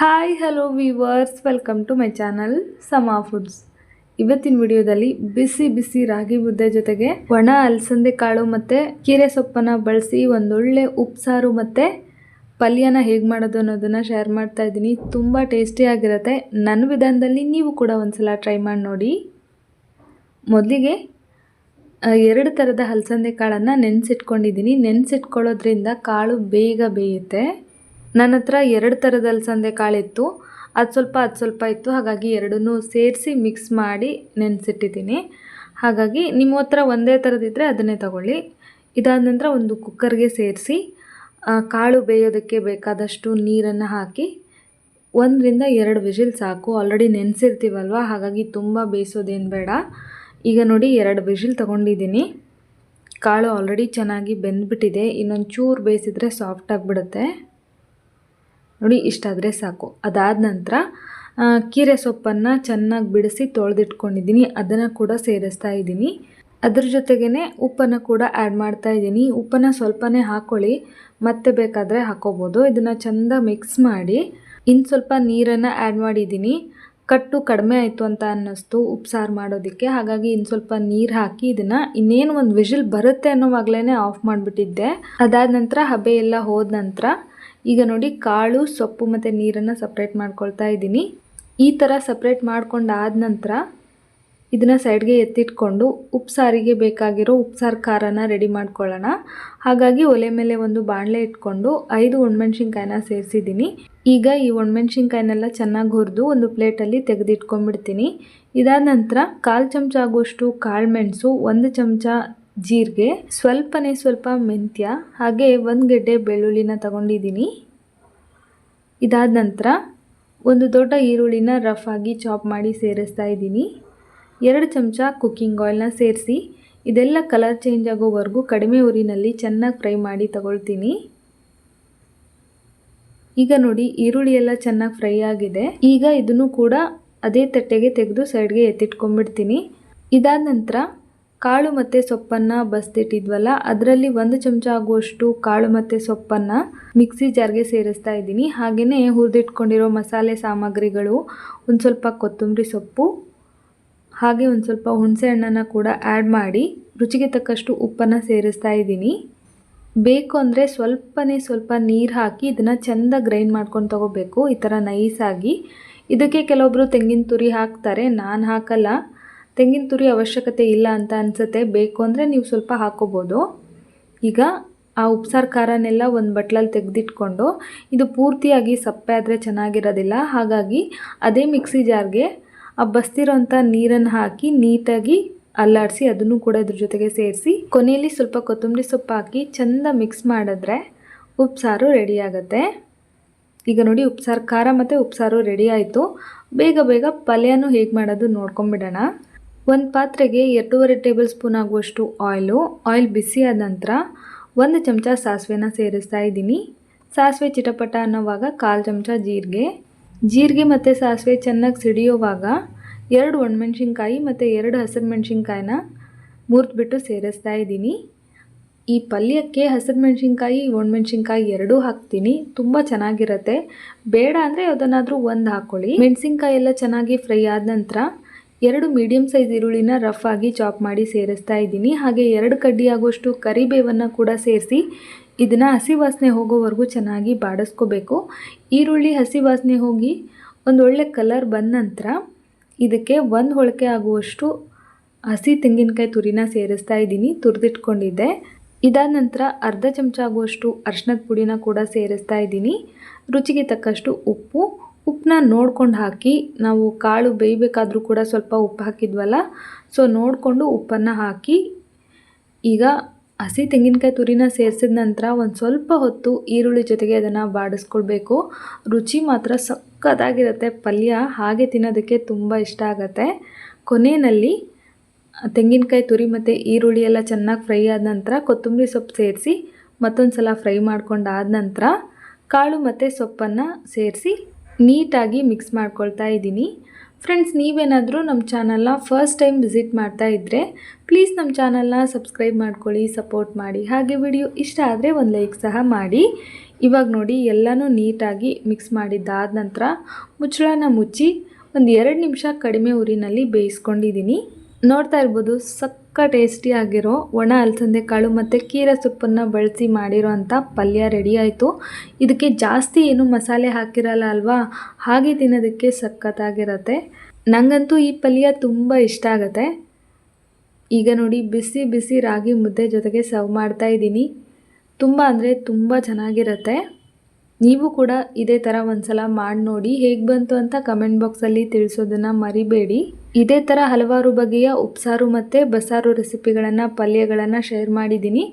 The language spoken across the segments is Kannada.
Hi hello viewers welcome to my channel Sama foods ಇವತ್ತಿನ ವಿಡಿಯೋದಲ್ಲಿ ಬಿಸಿ ಬಿಸಿ ರಾಗಿ ಮುದ್ದೆ ಜೊತೆಗೆ ಒಣ ಅಲಸಂದೆ ಕಾಳು ಮತ್ತು ಕೀರೆ ಸೊಪ್ಪನ್ನು ಬಳಸಿ ಒಂದೊಳ್ಳೆ ಉಪ್ಸಾರು ಮತ್ತು ಪಲ್ಯನ ಹೇಗೆ ಮಾಡೋದು ಅನ್ನೋದನ್ನು ಶೇರ್ ಮಾಡ್ತಾ ಇದ್ದೀನಿ. ತುಂಬ ಟೇಸ್ಟಿಯಾಗಿರುತ್ತೆ ನನ್ನ ವಿಧಾನದಲ್ಲಿ ನೀವು ಕೂಡ ಒಂದ್ಸಲ ಟ್ರೈ ಮಾಡಿ ನೋಡಿ. ಮೊದಲಿಗೆ ಎರಡು ಥರದ ಹಲಸಂದೆ ಕಾಳನ್ನು ನೆನೆಸಿಟ್ಕೊಂಡಿದ್ದೀನಿ. ನೆನೆಸಿಟ್ಕೊಳ್ಳೋದ್ರಿಂದ ಕಾಳು ಬೇಗ ಬೇಯುತ್ತೆ. ನನ್ನ ಹತ್ರ ಎರಡು ಥರದ ಅಲಸಂದೆ ಕಾಳಿತ್ತು ಅದು ಸ್ವಲ್ಪ ಅದು ಸ್ವಲ್ಪ ಇತ್ತು. ಹಾಗಾಗಿ ಎರಡನ್ನೂ ಸೇರಿಸಿ ಮಿಕ್ಸ್ ಮಾಡಿ ನೆನೆಸಿಟ್ಟಿದ್ದೀನಿ. ಹಾಗಾಗಿ ನಿಮ್ಮ ಹತ್ರ ಒಂದೇ ಥರದಿದ್ದರೆ ಅದನ್ನೇ ತಗೊಳ್ಳಿ. ಇದಾದ ನಂತರ ಒಂದು ಕುಕ್ಕರ್ಗೆ ಸೇರಿಸಿ ಕಾಳು ಬೇಯೋದಕ್ಕೆ ಬೇಕಾದಷ್ಟು ನೀರನ್ನು ಹಾಕಿ, ಒಂದರಿಂದ ಎರಡು ವಿಷಿಲ್ ಸಾಕು. ಆಲ್ರೆಡಿ ನೆನೆಸಿರ್ತೀವಲ್ವ? ಹಾಗಾಗಿ ತುಂಬ ಬೇಯಿಸೋದೇನು ಬೇಡ. ಈಗ ನೋಡಿ ಎರಡು ವಿಷಿಲ್ ತೊಗೊಂಡಿದ್ದೀನಿ. ಕಾಳು ಆಲ್ರೆಡಿ ಚೆನ್ನಾಗಿ ಬೆಂದ್ಬಿಟ್ಟಿದೆ. ಇನ್ನೊಂದು ಚೂರು ಬೇಯಿಸಿದ್ರೆ ಸಾಫ್ಟ್ ಆಗಿಬಿಡುತ್ತೆ. ನೋಡಿ ಇಷ್ಟಾದರೆ ಸಾಕು. ಅದಾದ ನಂತರ ಕೀರೆ ಸೊಪ್ಪನ್ನು ಚೆನ್ನಾಗಿ ಬಿಡಿಸಿ ತೊಳೆದಿಟ್ಕೊಂಡಿದ್ದೀನಿ. ಅದನ್ನು ಕೂಡ ಸೇರಿಸ್ತಾ ಇದ್ದೀನಿ. ಅದ್ರ ಜೊತೆಗೇ ಉಪ್ಪನ್ನು ಕೂಡ ಆ್ಯಡ್ ಮಾಡ್ತಾ ಇದ್ದೀನಿ. ಉಪ್ಪನ್ನು ಸ್ವಲ್ಪನೇ ಹಾಕ್ಕೊಳ್ಳಿ ಮತ್ತೆ ಬೇಕಾದರೆ ಹಾಕೋಬೋದು. ಇದನ್ನು ಚೆಂದ ಮಿಕ್ಸ್ ಮಾಡಿ. ಇನ್ನು ಸ್ವಲ್ಪ ನೀರನ್ನು ಆ್ಯಡ್ ಮಾಡಿದ್ದೀನಿ. ಕಟ್ಟು ಕಡಿಮೆ ಆಯಿತು ಅಂತ ಅನ್ನಿಸ್ತು ಉಪ್ಸಾರು ಮಾಡೋದಕ್ಕೆ. ಹಾಗಾಗಿ ಇನ್ನು ಸ್ವಲ್ಪ ನೀರು ಹಾಕಿ ಇದನ್ನು ಇನ್ನೇನು ಒಂದು ವಿಷಿಲ್ ಬರುತ್ತೆ ಅನ್ನೋವಾಗಲೇ ಆಫ್ ಮಾಡಿಬಿಟ್ಟಿದ್ದೆ. ಅದಾದ ನಂತರ ಹಬೆ ಎಲ್ಲ ಹೋದ ನಂತರ ಈಗ ನೋಡಿ ಕಾಳು, ಸೊಪ್ಪು ಮತ್ತು ನೀರನ್ನು ಸಪ್ರೇಟ್ ಮಾಡ್ಕೊಳ್ತಾ ಇದ್ದೀನಿ. ಈ ಥರ ಸಪ್ರೇಟ್ ಮಾಡ್ಕೊಂಡಾದ ನಂತರ ಇದನ್ನು ಸೈಡ್ಗೆ ಎತ್ತಿಟ್ಕೊಂಡು ಉಪ್ಸಾರಿಗೆ ಬೇಕಾಗಿರೋ ಉಪ್ಸಾರು ಖಾರನ ರೆಡಿ ಮಾಡ್ಕೊಳ್ಳೋಣ. ಹಾಗಾಗಿ ಒಲೆ ಮೇಲೆ ಒಂದು ಬಾಣಲೆ ಇಟ್ಕೊಂಡು ಐದು ಒಣಮೆಣ್ಸಿನ್ಕಾಯಿನ ಸೇರಿಸಿದ್ದೀನಿ. ಈಗ ಈ ಒಣಮೆಣ್ಸಿನ್ಕಾಯಿನೆಲ್ಲ ಚೆನ್ನಾಗಿ ಹುರಿದು ಒಂದು ಪ್ಲೇಟಲ್ಲಿ ತೆಗೆದಿಟ್ಕೊಂಡ್ಬಿಡ್ತೀನಿ. ಇದಾದ ನಂತರ ಕಾಲು ಚಮಚ ಆಗುವಷ್ಟು ಕಾಳುಮೆಣಸು ಒಂದು ಚಮಚ ಜೀರಿಗೆ, ಸ್ವಲ್ಪನೇ ಸ್ವಲ್ಪ ಮೆಂತ್ಯ, ಹಾಗೆ ಒಂದು ಗೆಡ್ಡೆ ಬೆಳ್ಳುಳ್ಳಿನ ತಗೊಂಡಿದ್ದೀನಿ. ಇದಾದ ನಂತರ ಒಂದು ದೊಡ್ಡ ಈರುಳ್ಳಿನ ರಫ್ ಆಗಿ ಚಾಪ್ ಮಾಡಿ ಸೇರಿಸ್ತಾ ಇದ್ದೀನಿ. ಎರಡು ಚಮಚ ಕುಕ್ಕಿಂಗ್ ಆಯಿಲ್ನ ಸೇರಿಸಿ, ಇದೆಲ್ಲ ಕಲರ್ ಚೇಂಜ್ ಆಗೋವರೆಗೂ ಕಡಿಮೆ ಉರಿನಲ್ಲಿ ಚೆನ್ನಾಗಿ ಫ್ರೈ ಮಾಡಿ ತಗೊಳ್ತೀನಿ. ಈಗ ನೋಡಿ, ಈರುಳ್ಳಿ ಎಲ್ಲ ಚೆನ್ನಾಗಿ ಫ್ರೈ ಆಗಿದೆ. ಈಗ ಇದನ್ನು ಕೂಡ ಅದೇ ತಟ್ಟೆಗೆ ತೆಗೆದು ಸೈಡ್ಗೆ ಎತ್ತಿಟ್ಕೊಂಡ್ಬಿಡ್ತೀನಿ. ಇದಾದ ನಂತರ ಕಾಳು ಮತ್ತು ಸೊಪ್ಪನ್ನು ಬಸ್ದಿಟ್ಟಿದ್ವಲ್ಲ, ಅದರಲ್ಲಿ ಒಂದು ಚಮಚ ಆಗುವಷ್ಟು ಕಾಳು ಮತ್ತು ಸೊಪ್ಪನ್ನು ಮಿಕ್ಸಿ ಜಾರ್ಗೆ ಸೇರಿಸ್ತಾ ಇದ್ದೀನಿ. ಹಾಗೆಯೇ ಹುರಿದಿಟ್ಕೊಂಡಿರೋ ಮಸಾಲೆ ಸಾಮಗ್ರಿಗಳು, ಒಂದು ಸ್ವಲ್ಪ ಕೊತ್ತಂಬರಿ ಸೊಪ್ಪು ಹಾಗೆ ಒಂದು ಸ್ವಲ್ಪ ಹುಣಸೆ ಹಣ್ಣನ್ನು ಕೂಡ ಆ್ಯಡ್ ಮಾಡಿ ರುಚಿಗೆ ತಕ್ಕಷ್ಟು ಉಪ್ಪನ್ನು ಸೇರಿಸ್ತಾ ಇದ್ದೀನಿ. ಬೇಕು ಅಂದರೆ ಸ್ವಲ್ಪನೇ ಸ್ವಲ್ಪ ನೀರು ಹಾಕಿ ಇದನ್ನು ಚೆಂದ ಗ್ರೈಂಡ್ ಮಾಡ್ಕೊಂಡು ತಗೋಬೇಕು, ಈ ಥರ ನೈಸಾಗಿ ಇದಕ್ಕೆ ಕೆಲವೊಬ್ಬರು ತೆಂಗಿನ ತುರಿ ಹಾಕ್ತಾರೆ, ನಾನು ಹಾಕಲ್ಲ. ತೆಂಗಿನ ತುರಿ ಅವಶ್ಯಕತೆ ಇಲ್ಲ ಅಂತ ಅನಿಸುತ್ತೆ, ಬೇಕು ಅಂದರೆ ನೀವು ಸ್ವಲ್ಪ ಹಾಕೋಬೋದು. ಈಗ ಆ ಉಪ್ಸಾರು ಖಾರನೆಲ್ಲ ಒಂದು ಬಟ್ಲಲ್ಲಿ ತೆಗೆದಿಟ್ಕೊಂಡು, ಇದು ಪೂರ್ತಿಯಾಗಿ ಸಪ್ಪೆ ಆದರೆ ಚೆನ್ನಾಗಿರೋದಿಲ್ಲ, ಹಾಗಾಗಿ ಅದೇ ಮಿಕ್ಸಿ ಜಾರ್ಗೆ ಆ ಬಸ್ತಿರೋಂಥ ನೀರನ್ನು ಹಾಕಿ ನೀಟಾಗಿ ಅಲ್ಲಾಡಿಸಿ ಅದನ್ನು ಕೂಡ ಇದ್ರ ಜೊತೆಗೆ ಸೇರಿಸಿ, ಕೊನೆಯಲ್ಲಿ ಸ್ವಲ್ಪ ಕೊತ್ತಂಬರಿ ಸೊಪ್ಪು ಹಾಕಿ ಚೆಂದ ಮಿಕ್ಸ್ ಮಾಡಿದ್ರೆ ಉಪ್ಸಾರು ರೆಡಿ ಆಗುತ್ತೆ. ಈಗ ನೋಡಿ ಉಪ್ಸಾರು, ಖಾರ ಮತ್ತು ಉಪ್ಸಾರು ರೆಡಿ ಆಯಿತು. ಬೇಗ ಬೇಗ ಪಲ್ಯನೂ ಹೇಗೆ ಮಾಡೋದು ನೋಡ್ಕೊಂಬಿಡೋಣ. ಒಂದು ಪಾತ್ರೆಗೆ ಎರಡೂವರೆ ಟೇಬಲ್ ಸ್ಪೂನ್ ಆಗುವಷ್ಟು ಆಯಿಲು ಆಯಿಲ್ ಬಿಸಿ ಆದ ನಂತರ ಒಂದು ಚಮಚ ಸಾಸಿವೆನ ಸೇರಿಸ್ತಾ ಇದ್ದೀನಿ. ಸಾಸಿವೆ ಚಿಟಪಟ ಅನ್ನೋವಾಗ ಕಾಲು ಚಮಚ ಜೀರಿಗೆ ಜೀರಿಗೆ ಮತ್ತು ಸಾಸಿವೆ ಚೆನ್ನಾಗಿ ಸಿಡಿಯೋವಾಗ ಎರಡು ಒಣಮೆಣ್ಸಿನ್ಕಾಯಿ ಮತ್ತು ಎರಡು ಹಸಿರು ಮೆಣಸಿನ್ಕಾಯಿನ ಮುರಿದ್ಬಿಟ್ಟು ಸೇರಿಸ್ತಾ ಇದ್ದೀನಿ. ಈ ಪಲ್ಯಕ್ಕೆ ಹಸಿರು ಮೆಣಸಿನ್ಕಾಯಿ, ಒಣಮೆಣ್ಸಿನ್ಕಾಯಿ ಎರಡೂ ಹಾಕ್ತೀನಿ. ತುಂಬ ಚೆನ್ನಾಗಿರುತ್ತೆ. ಬೇಡ ಅಂದರೆ ಯಾವುದನ್ನಾದರೂ ಒಂದು ಹಾಕ್ಕೊಳ್ಳಿ ಮೆಣಸಿನ್ಕಾಯಿ ಎಲ್ಲ ಚೆನ್ನಾಗಿ ಫ್ರೈ ಆದ ನಂತರ ಎರಡು ಮೀಡಿಯಮ್ ಸೈಜ್ ಈರುಳ್ಳಿನ ರಫ್ ಆಗಿ ಚಾಪ್ ಮಾಡಿ ಸೇರಿಸ್ತಾ ಇದ್ದೀನಿ. ಹಾಗೆ ಎರಡು ಕಡ್ಡಿ ಆಗುವಷ್ಟು ಕರಿಬೇವನ್ನು ಕೂಡ ಸೇರಿಸಿ ಇದನ್ನು ಹಸಿ ವಾಸನೆ ಹೋಗೋವರೆಗೂ ಚೆನ್ನಾಗಿ ಬಾಡಿಸ್ಕೋಬೇಕು. ಈರುಳ್ಳಿ ಹಸಿ ವಾಸನೆ ಹೋಗಿ ಒಂದು ಒಳ್ಳೆ ಕಲರ್ ಬಂದ ನಂತರ ಇದಕ್ಕೆ ಒಂದು ಹೊಳಕೆ ಆಗುವಷ್ಟು ಹಸಿ ತೆಂಗಿನಕಾಯಿ ತುರಿನ ಸೇರಿಸ್ತಾ ಇದ್ದೀನಿ, ತುರಿದಿಟ್ಕೊಂಡಿದ್ದೆ. ಇದಾದ ನಂತರ ಅರ್ಧ ಚಮಚ ಆಗುವಷ್ಟು ಅರ್ಶಿನದ ಪುಡಿನ ಕೂಡ ಸೇರಿಸ್ತಾ ಇದ್ದೀನಿ. ರುಚಿಗೆ ತಕ್ಕಷ್ಟು ಉಪ್ಪು, ಉಪ್ಪನ್ನ ನೋಡ್ಕೊಂಡು ಹಾಕಿ, ನಾವು ಕಾಳು ಬೇಯಬೇಕಾದ್ರೂ ಕೂಡ ಸ್ವಲ್ಪ ಉಪ್ಪು ಹಾಕಿದ್ವಲ್ಲ, ಸೊ ನೋಡಿಕೊಂಡು ಉಪ್ಪನ್ನು ಹಾಕಿ ಈಗ ಹಸಿ ತೆಂಗಿನಕಾಯಿ ತುರಿನ ಸೇರಿಸಿದ ನಂತರ ಒಂದು ಸ್ವಲ್ಪ ಹೊತ್ತು ಈರುಳ್ಳಿ ಜೊತೆಗೆ ಅದನ್ನು ಬಾಡಿಸ್ಕೊಳ್ಬೇಕು. ರುಚಿ ಮಾತ್ರ ಸಕ್ಕತ್ತಾಗಿರುತ್ತೆ. ಪಲ್ಯ ಹಾಗೆ ತಿನ್ನೋದಕ್ಕೆ ತುಂಬ ಇಷ್ಟ ಆಗುತ್ತೆ. ಕೊನೆಯಲ್ಲಿ ತೆಂಗಿನಕಾಯಿ ತುರಿ ಮತ್ತು ಈರುಳ್ಳಿ ಎಲ್ಲ ಚೆನ್ನಾಗಿ ಫ್ರೈ ಆದ ನಂತರ ಕೊತ್ತಂಬರಿ ಸೊಪ್ಪು ಸೇರಿಸಿ ಮತ್ತೊಂದು ಸಲ ಫ್ರೈ ಮಾಡ್ಕೊಂಡಾದ ನಂತರ ಕಾಳು ಮತ್ತು ಸೊಪ್ಪನ್ನು ಸೇರಿಸಿ ನೀಟಾಗಿ ಮಿಕ್ಸ್ ಮಾಡ್ಕೊಳ್ತಾ ಇದ್ದೀನಿ. ಫ್ರೆಂಡ್ಸ್ ನೀವೇನಾದರೂ ನಮ್ಮ ಚಾನಲ್ನ ಫಸ್ಟ್ ಟೈಮ್ ವಿಸಿಟ್ ಮಾಡ್ತಾ ಇದ್ದರೆ ಪ್ಲೀಸ್ ನಮ್ಮ ಚಾನಲ್ನ ಸಬ್ಸ್ಕ್ರೈಬ್ ಮಾಡ್ಕೊಳ್ಳಿ ಸಪೋರ್ಟ್ ಮಾಡಿ. ಹಾಗೆ ವಿಡಿಯೋ ಇಷ್ಟ ಆದರೆ ಒಂದು ಲೈಕ್ ಸಹ ಮಾಡಿ. ಇವಾಗ ನೋಡಿ ಎಲ್ಲನೂ ನೀಟಾಗಿ ಮಿಕ್ಸ್ ಮಾಡಿದ್ದಾದ ನಂತರ ಮುಚ್ಚಳನ ಮುಚ್ಚಿ ಒಂದು ಎರಡು ನಿಮಿಷ ಕಡಿಮೆ ಉರಿನಲ್ಲಿ ಬೇಯಿಸ್ಕೊಂಡಿದ್ದೀನಿ. ನೋಡ್ತಾ ಇರ್ಬೋದು ಸಕ್ಕ ಟೇಸ್ಟಿ ಆಗಿರೋ ಒಣ ಅಲಸಂದೆ ಕಾಳು ಮತ್ತು ಕೀರ ಸೊಪ್ಪನ್ನು ಬಳಸಿ ಮಾಡಿರೋ ಅಂಥ ಪಲ್ಯ ರೆಡಿ ಆಯಿತು. ಇದಕ್ಕೆ ಜಾಸ್ತಿ ಏನು ಮಸಾಲೆ ಹಾಕಿರಲ್ಲ ಅಲ್ವಾ? ಹಾಗೆ ತಿನ್ನೋದಕ್ಕೆ ಸಖತ್ತಾಗಿರತ್ತೆ. ನನಗಂತೂ ಈ ಪಲ್ಯ ತುಂಬ ಇಷ್ಟ ಆಗುತ್ತೆ. ಈಗ ನೋಡಿ, ಬಿಸಿ ಬಿಸಿ ರಾಗಿ ಮುದ್ದೆ ಜೊತೆಗೆ ಸರ್ವ್ ಮಾಡ್ತಾ ಇದ್ದೀನಿ. ತುಂಬ ಅಂದರೆ ತುಂಬ ಚೆನ್ನಾಗಿರುತ್ತೆ. ನೀವು ಕೂಡ ಇದೇ ಥರ ಒಂದ್ಸಲ ಮಾಡಿ ನೋಡಿ ಹೇಗೆ ಬಂತು ಅಂತ ಕಮೆಂಟ್ ಬಾಕ್ಸಲ್ಲಿ ತಿಳಿಸೋದನ್ನು ಮರಿಬೇಡಿ. ಇದೇ ಥರ ಹಲವಾರು ಬಗೆಯ ಉಪ್ಸಾರು ಮತ್ತು ಬಸಾರು ರೆಸಿಪಿಗಳನ್ನು, ಪಲ್ಯಗಳನ್ನು ಶೇರ್ ಮಾಡಿದ್ದೀನಿ.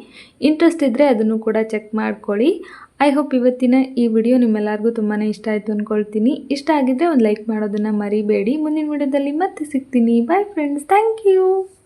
ಇಂಟ್ರೆಸ್ಟ್ ಇದ್ದರೆ ಅದನ್ನು ಕೂಡ ಚೆಕ್ ಮಾಡ್ಕೊಳ್ಳಿ. ಐ ಹೋಪ್ ಇವತ್ತಿನ ಈ ವಿಡಿಯೋ ನಿಮ್ಮೆಲ್ಲರಿಗೂ ತುಂಬಾ ಇಷ್ಟ ಆಯಿತು ಅಂದ್ಕೊಳ್ತೀನಿ ಇಷ್ಟ ಆಗಿದ್ದರೆ ಒಂದು ಲೈಕ್ ಮಾಡೋದನ್ನು ಮರಿಬೇಡಿ. ಮುಂದಿನ ವಿಡಿಯೋದಲ್ಲಿ ಮತ್ತೆ ಸಿಗ್ತೀನಿ. Bye friends thank you